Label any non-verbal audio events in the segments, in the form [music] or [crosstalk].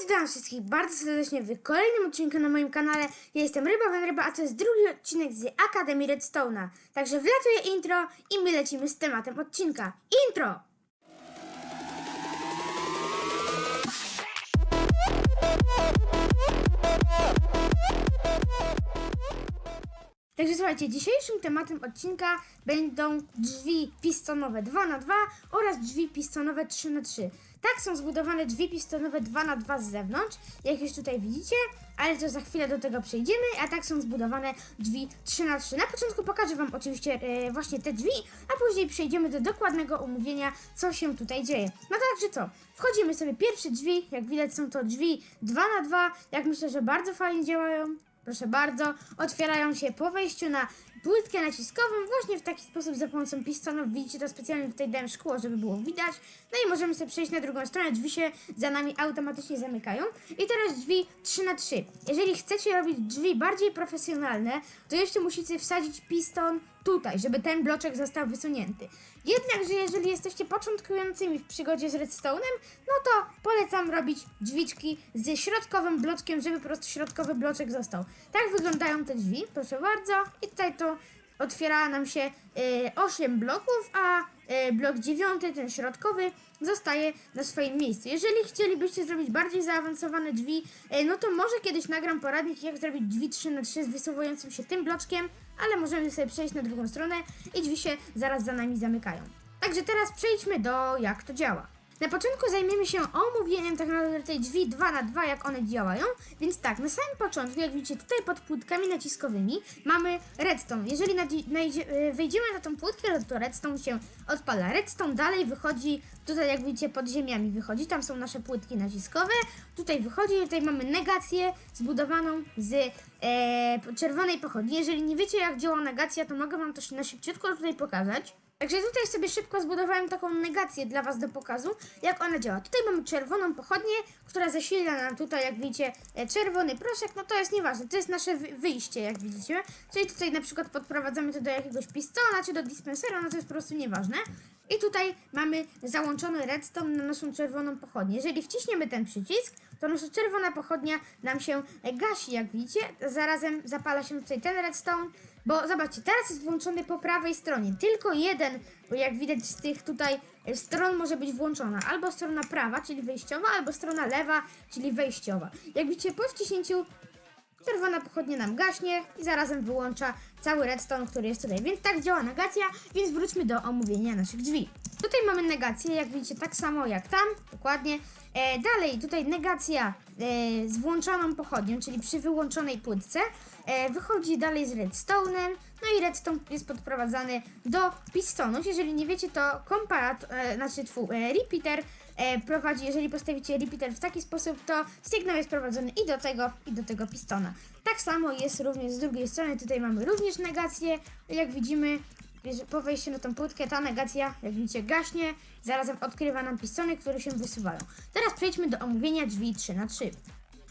Witam wszystkich bardzo serdecznie w kolejnym odcinku na moim kanale. Ja jestem Ryba Van Ryba, a to jest drugi odcinek z Akademii Redstone'a. Także wlatuje intro i my lecimy z tematem odcinka. Intro! Także słuchajcie, dzisiejszym tematem odcinka będą drzwi pistonowe 2 na 2 oraz drzwi pistonowe 3 na 3 Tak są zbudowane drzwi pistonowe 2 na 2 z zewnątrz, jak już tutaj widzicie, ale to za chwilę do tego przejdziemy, a tak są zbudowane drzwi 3 na 3 Na początku pokażę Wam oczywiście e, właśnie te drzwi, a później przejdziemy do dokładnego omówienia, co się tutaj dzieje. No także co, wchodzimy sobie pierwsze drzwi, jak widać są to drzwi 2 na 2 jak myślę, że bardzo fajnie działają. Proszę bardzo, otwierają się po wejściu na płytkę naciskową właśnie w taki sposób za pomocą pistonów. Widzicie to specjalnie tutaj dałem szkło, żeby było widać. No i możemy sobie przejść na drugą stronę. Drzwi się za nami automatycznie zamykają. I teraz drzwi 3 na 3 Jeżeli chcecie robić drzwi bardziej profesjonalne, to jeszcze musicie wsadzić piston tutaj, żeby ten bloczek został wysunięty. Jednakże jeżeli jesteście początkującymi w przygodzie z redstone'em, no to polecam robić drzwiczki ze środkowym bloczkiem, żeby po prostu środkowy bloczek został. Tak wyglądają te drzwi, proszę bardzo. I tutaj to otwiera nam się y, 8 bloków, a blok 9, ten środkowy, zostaje na swoim miejscu. Jeżeli chcielibyście zrobić bardziej zaawansowane drzwi, y, no to może kiedyś nagram poradnik, jak zrobić drzwi 3 na 3 z wysuwającym się tym bloczkiem, ale możemy sobie przejść na drugą stronę i drzwi się zaraz za nami zamykają. Także teraz przejdźmy do jak to działa. Na początku zajmiemy się omówieniem tak naprawdę tej drzwi 2 na 2 jak one działają. Więc tak, na samym początku, jak widzicie tutaj pod płytkami naciskowymi mamy redstone. Jeżeli e, wejdziemy na tą płytkę, no to redstone się odpala. Redstone dalej wychodzi, tutaj jak widzicie pod ziemiami wychodzi, tam są nasze płytki naciskowe. Tutaj wychodzi, tutaj mamy negację zbudowaną z e, czerwonej pochodni. Jeżeli nie wiecie jak działa negacja, to mogę wam to na szybciutko tutaj pokazać. Także tutaj sobie szybko zbudowałem taką negację dla Was do pokazu, jak ona działa. Tutaj mamy czerwoną pochodnię, która zasila nam tutaj, jak widzicie, e, czerwony proszek, no to jest nieważne, to jest nasze wy- wyjście, jak widzicie. Czyli tutaj na przykład podprowadzamy to do jakiegoś pistona, czy do dispensera, no to jest po prostu nieważne. I tutaj mamy załączony redstone na naszą czerwoną pochodnię. Jeżeli wciśniemy ten przycisk, to nasza czerwona pochodnia nam się gasi, jak widzicie. Zarazem zapala się tutaj ten redstone, bo zobaczcie, teraz jest włączony po prawej stronie. Tylko jeden, jak widać z tych tutaj stron może być włączona. Albo strona prawa, czyli wyjściowa, albo strona lewa, czyli wejściowa. Jak widzicie, po wciśnięciu Czerwona pochodnia nam gaśnie i zarazem wyłącza cały redstone, który jest tutaj. Więc tak działa negacja, więc wróćmy do omówienia naszych drzwi. Tutaj mamy negację, jak widzicie, tak samo jak tam, dokładnie. E, dalej, tutaj negacja e, z włączoną pochodnią, czyli przy wyłączonej płytce. E, wychodzi dalej z redstone'em, no i redstone jest podprowadzany do pistonów. Jeżeli nie wiecie, to komparator, e, znaczy tfu, e, repeater e, prowadzi, jeżeli postawicie repeater w taki sposób, to sygnał jest prowadzony i do tego, i do tego pistona. Tak samo jest również z drugiej strony, tutaj mamy również negację, jak widzimy, po wejściu na tą płytkę ta negacja, jak widzicie, gaśnie, zarazem odkrywa nam pistony, które się wysuwają. Teraz przejdźmy do omówienia drzwi 3 na 3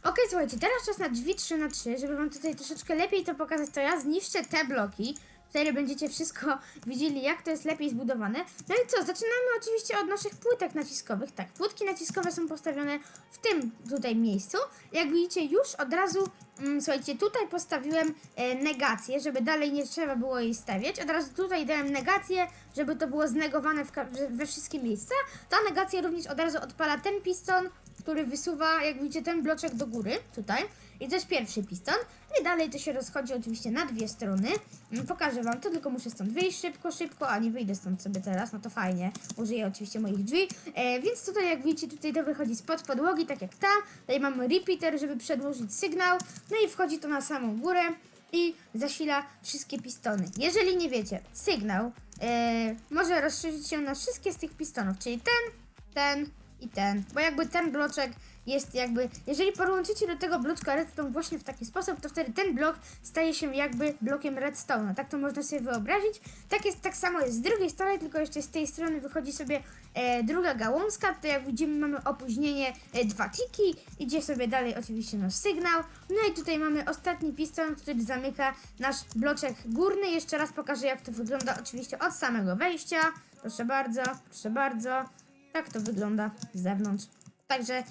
Okej, słuchajcie, teraz czas na drzwi 3 na 3 żeby wam tutaj troszeczkę lepiej to pokazać, to ja zniszczę te bloki, Wtedy będziecie wszystko [laughs] widzieli, jak to jest lepiej zbudowane. No i co, zaczynamy oczywiście od naszych płytek naciskowych. Tak, płytki naciskowe są postawione w tym tutaj miejscu. Jak widzicie, już od razu, mm, słuchajcie, tutaj postawiłem e, negację, żeby dalej nie trzeba było jej stawiać. Od razu tutaj dałem negację, żeby to było znegowane we wszystkie miejsca. Ta negacja również od razu odpala ten piston, który wysuwa, jak widzicie, ten bloczek do góry, tutaj. I to jest pierwszy piston. I dalej to się rozchodzi oczywiście na dwie strony. Mm, Pokażę wam to, tylko muszę stąd wyjść szybko, szybko, a nie wyjdę stąd sobie teraz, no to fajnie. Użyję oczywiście moich drzwi. E, więc tutaj, jak widzicie, tutaj to wychodzi spod podłogi, tak jak tam. Tutaj mamy repeater, żeby przedłużyć sygnał. No i wchodzi to na samą górę i zasila wszystkie pistony. Jeżeli nie wiecie, sygnał e, może rozszerzyć się na wszystkie z tych pistonów, czyli ten, ten i ten, bo jakby ten bloczek jest jakby, jeżeli podłączycie do tego bloczka redstone właśnie w taki sposób, to wtedy ten blok staje się jakby blokiem redstone'a, tak to można sobie wyobrazić. Tak jest, tak samo jest z drugiej strony, tylko jeszcze z tej strony wychodzi sobie e, druga gałązka, to jak widzimy mamy opóźnienie e, dwa tiki, idzie sobie dalej oczywiście nasz sygnał, no i tutaj mamy ostatni piston, który zamyka nasz bloczek górny, jeszcze raz pokażę jak to wygląda oczywiście od samego wejścia, proszę bardzo, proszę bardzo, tak to wygląda z zewnątrz. Także e,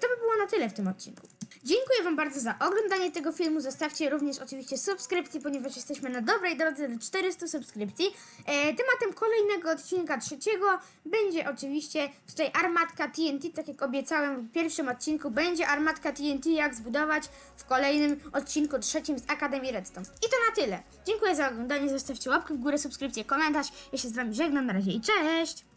to by było na tyle w tym odcinku. Dziękuję Wam bardzo za oglądanie tego filmu. Zostawcie również oczywiście subskrypcji, ponieważ jesteśmy na dobrej drodze do 400 subskrypcji. E, tematem kolejnego odcinka trzeciego będzie oczywiście tutaj armatka TNT, tak jak obiecałem w pierwszym odcinku, będzie armatka TNT, jak zbudować w kolejnym odcinku trzecim z Akademii Redstone. I to na tyle. Dziękuję za oglądanie, zostawcie łapkę w górę, subskrypcję, komentarz. Ja się z Wami żegnam, na razie i cześć!